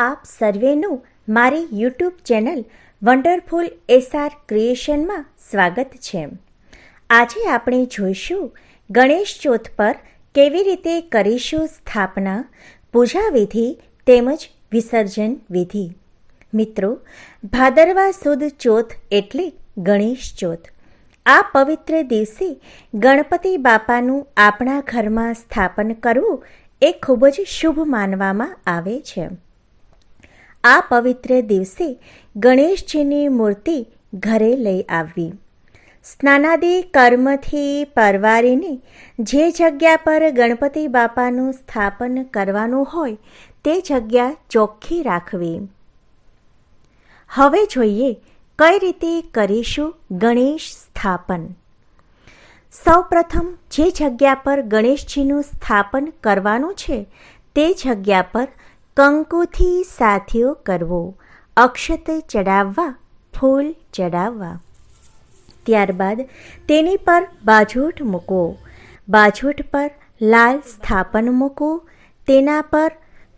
આપ સર્વેનું મારી યુટ્યુબ ચેનલ વન્ડરફુલ એસઆર ક્રિએશનમાં સ્વાગત છે. આજે આપણે જોઈશું ગણેશ ચોથ પર કેવી રીતે કરીશું સ્થાપના, પૂજા વિધિ તેમજ વિસર્જન વિધિ. મિત્રો, ભાદરવા સુદ ચોથ એટલે ગણેશ ચોથ. આ પવિત્ર દિવસે ગણપતિ બાપાનું આપણા ઘરમાં સ્થાપન કરવું એ ખૂબ જ શુભ માનવામાં આવે છે. આ પવિત્ર દિવસે ગણેશજીની મૂર્તિ ઘરે લઈ આવવી સ્નાનાદિ કર્મથી પરવારીને જે જગ્યા પર ગણપતિ બાપાનું સ્થાપન કરવાનું હોય તે જગ્યા ચોખ્ખી રાખવી. હવે જોઈએ કઈ રીતે કરીશું ગણેશ સ્થાપન. સૌપ્રથમ જે જગ્યા પર ગણેશજીનું સ્થાપન કરવાનું છે તે જગ્યા પર કંકુથી સાથીઓ કરવો, અક્ષત ચડાવવા, ફૂલ ચડાવવા. ત્યારબાદ તેની પર બાજોટ મૂકવો. બાજોટ પર લાલ સ્થાપન મૂકવું, તેના પર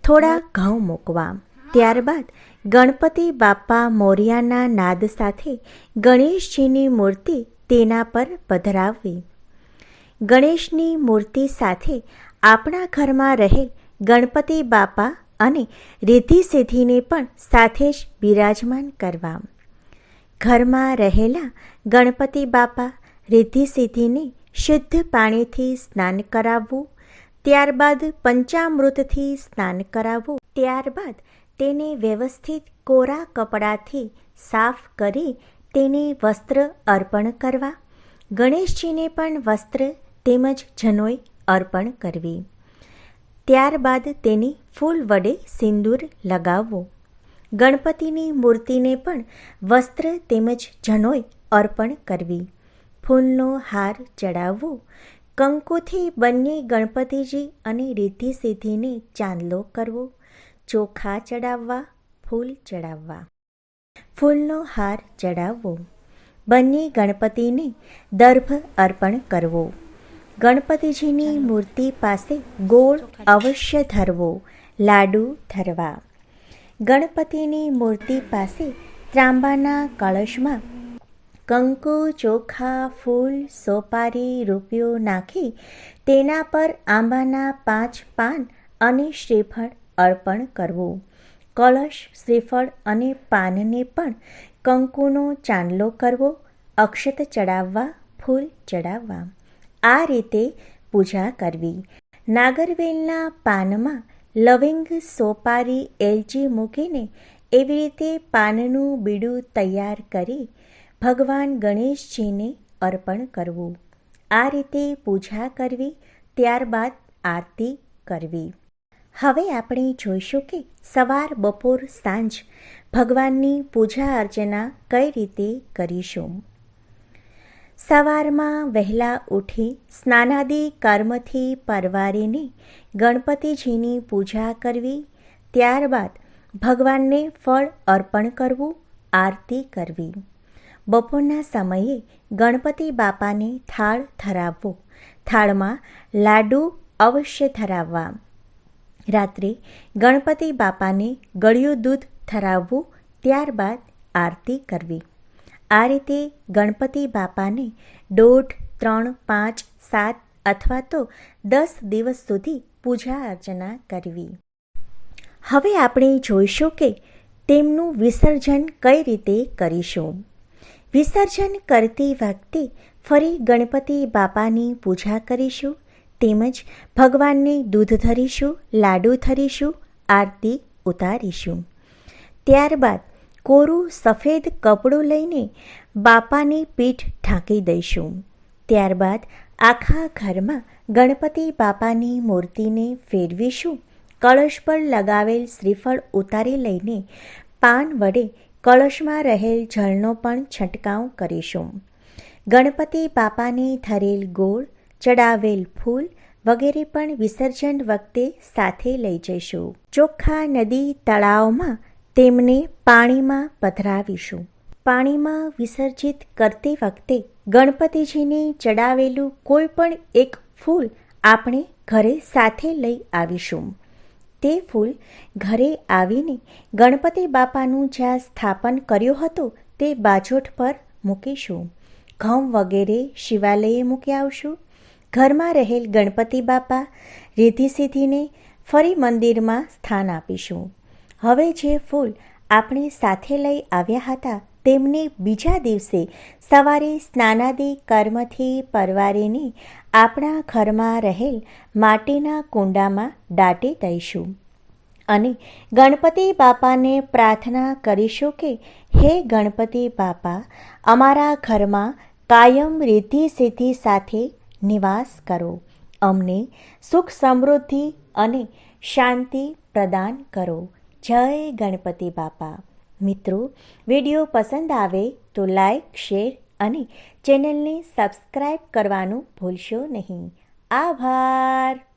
થોડા ઘઉં મૂકવા. ત્યારબાદ ગણપતિ બાપા મોર્યાના નાદ સાથે ગણેશજીની મૂર્તિ તેના પર પધરાવવી. ગણેશની મૂર્તિ સાથે આપણા ઘરમાં રહેલ ગણપતિ બાપા અને રિદ્ધિ સિદ્ધિને પણ સાથે જ બિરાજમાન કરવા. ઘરમાં રહેલા ગણપતિ બાપા રિદ્ધિ સિદ્ધિને શુદ્ધ પાણીથી સ્નાન કરાવવું, ત્યારબાદ પંચામૃતથી સ્નાન કરાવવું, ત્યારબાદ તેને વ્યવસ્થિત કોરા કપડાથી સાફ કરી તેને વસ્ત્ર અર્પણ કરવા. ગણેશજીને પણ વસ્ત્ર તેમજ જનોઈ અર્પણ કરવી. ત્યારબાદ તેને ફૂલ વડે સિંદૂર લગાવવો. ગણપતિની મૂર્તિને પણ વસ્ત્ર તેમજ જનોય અર્પણ કરવી. ફૂલનો હાર ચડાવવો. કંકુથી બંને ગણપતિજી અને રિદ્ધિ સિદ્ધિને ચાંદલો કરવો. ચોખા ચડાવવા, ફૂલ ચડાવવા. ફૂલનો હાર ચડાવવો. બંને ગણપતિને દર્ભ અર્પણ કરવો. ગણપતિજીની મૂર્તિ પાસે ગોળ અવશ્ય ધરવો લાડુ ધરવા. ગણપતિની મૂર્તિ પાસે ત્રાંબાના કળશમાં કંકુ ચોખા ફૂલ સોપારી રૂપિયો નાખી તેના પર આંબાના પાંચ પાન અને શ્રીફળ અર્પણ કરવું. કળશ શ્રીફળ અને પાનને પણ કંકુનો ચાંદલો કરવો અક્ષત ચડાવવા ફૂલ ચડાવવા. આ રીતે પૂજા કરવી. નાગરવેલના પાનમાં લવિંગ સોપારી એલચી મૂકીને એવી રીતે પાનનું બીડું તૈયાર કરી ભગવાન ગણેશજીને અર્પણ કરવું. આ રીતે પૂજા કરવી, ત્યારબાદ આરતી કરવી. હવે આપણે જોઈશું કે સવાર બપોર સાંજ ભગવાનની પૂજા અર્ચના કઈ રીતે કરીશું. સવારમાં વહેલા ઉઠી સ્નાનાદિ કર્મથી પરવારીને ગણપતિજીની પૂજા કરવી, ત્યારબાદ ભગવાનને ફળ અર્પણ કરવું, આરતી કરવી. બપોરના સમયે ગણપતિ બાપાને થાળ ધરાવવો. થાળમાં લાડુ અવશ્ય ધરાવવા. રાત્રે ગણપતિ બાપાને ગળ્યું દૂધ ધરાવવું, ત્યારબાદ આરતી કરવી. આ રીતે ગણપતિ બાપાને દોઢ, ત્રણ, પાંચ, સાત અથવા તો દસ દિવસ સુધી પૂજા અર્ચના કરવી. હવે આપણે જોઈશું કે તેમનું વિસર્જન કઈ રીતે કરીશું. વિસર્જન કરતી વખતે ફરી ગણપતિ બાપાની પૂજા કરીશું, તેમજ ભગવાનને દૂધ ધરીશું, લાડુ ધરીશું, આરતી ઉતારીશું. ત્યારબાદ કોરું સફેદ કપડું લઈને બાપાની પીઠ ઢાંકી દઈશું. ત્યારબાદ આખા ઘરમાં ગણપતિ બાપાની મૂર્તિને ફેરવીશું. કળશ પર લગાવેલ શ્રીફળ ઉતારી લઈને પાન વડે કળશમાં રહેલ જળનો પણ છંટકાવ કરીશું. ગણપતિ બાપાને ધરેલ ગોળ, ચડાવેલ ફૂલ વગેરે પણ વિસર્જન વખતે સાથે લઈ જઈશું. ચોખ્ખા નદી તળાવમાં તેમને પાણીમાં પધરાવીશું. પાણીમાં વિસર્જિત કરતી વખતે ગણપતિજીને ચડાવેલું કોઈ પણ એક ફૂલ આપણે ઘરે સાથે લઈ આવીશું. તે ફૂલ ઘરે આવીને ગણપતિ બાપાનું જ્યાં સ્થાપન કર્યું હતું તે બાજોઠ પર મૂકીશું. ઘઉં વગેરે શિવાલયે મૂકી આવશું. ઘરમાં રહેલ ગણપતિ બાપા રીધિ સિદ્ધિને ફરી મંદિરમાં સ્થાન આપીશું. હવે જે ફૂલ આપણે સાથે લઈ આવ્યા હતા, તેમને બીજા દિવસે સવારે સ્નાનાદિ કર્મથી પરવારીને આપણા ઘરમાં રહેલ માટીના કુંડામાં દાટી દઈશું. અને ગણપતિ બાપાને પ્રાર્થના કરીશું કે, હે ગણપતિ બાપા, અમારા ઘરમાં કાયમ રીતિ સિદ્ધિ સાથે નિવાસ કરો. અમને સુખ સમૃદ્ધિ અને શાંતિ પ્રદાન કરો. જય ગણપતિ બાપા. મિત્રો, વીડિયો પસંદ આવે તો લાઈક, શેર અને ચેનલને સબસ્ક્રાઈબ કરવાનું ભૂલશો નહીં. આભાર.